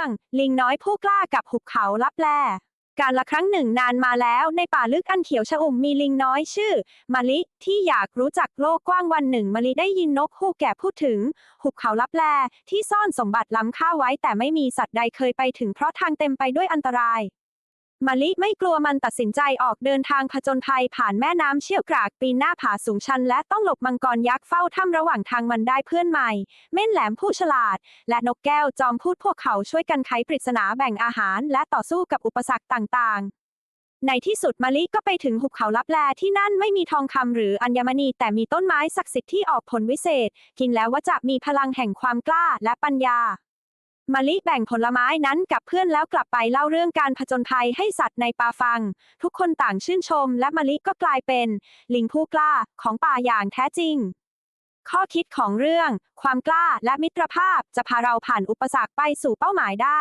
รื่อง ลิงน้อยผู้กล้ากับหุบเขาลับแล การละครั้งหนึ่งนานมาแล้วในป่าลึกอันเขียวชอุ่มมีลิงน้อยชื่อมะลิที่อยากรู้จักโลกกว้างวันหนึ่งมะลิได้ยินนกฮูกแก่พูดถึง หุบเขาลับแลที่ซ่อนสมบัติล้ำค่าไว้แต่ไม่มีสัตว์ใดเคยไปถึงเพราะทางเต็มไปด้วยอันตราย มะลิไม่กลัวมันตัดสินใจออกเดินทางผจญภัยผ่านแม่น้ำเชี่ยวกรากปีนหน้าผาสูงชัน และต้องหลบมังกรยักษ์เฝ้าถ้ำระหว่างทางมันได้เพื่อนใหม่ เม่นแหลมผู้ฉลาด และนกแก้วจอมพูดพวกเขาช่วยกันไขปริศนาแบ่งอาหาร และต่อสู้กับอุปสรรคต่างๆในที่สุดมะลิก็ไปถึงหุบเขาลับแลที่นั่นไม่มีทองคำหรืออัญมณี แต่มีต้นไม้ศักดิ์สิทธิ์ที่ออกผลวิเศษ กินแล้วว่าจะมีพลังแห่งความกล้าและปัญญา มาลิแบ่งผลไม้นั้นกับเพื่อนแล้วกลับไปเล่าเรื่องการผจญภัยให้สัตว์ในป่าฟัง ทุกคนต่างชื่นชม และมาลิก็กลายเป็น ลิงผู้กล้าของป่าอย่างแท้จริง ข้อคิดของเรื่อง ความกล้าและมิตรภาพจะพาเราผ่านอุปสรรคไปสู่เป้าหมายได้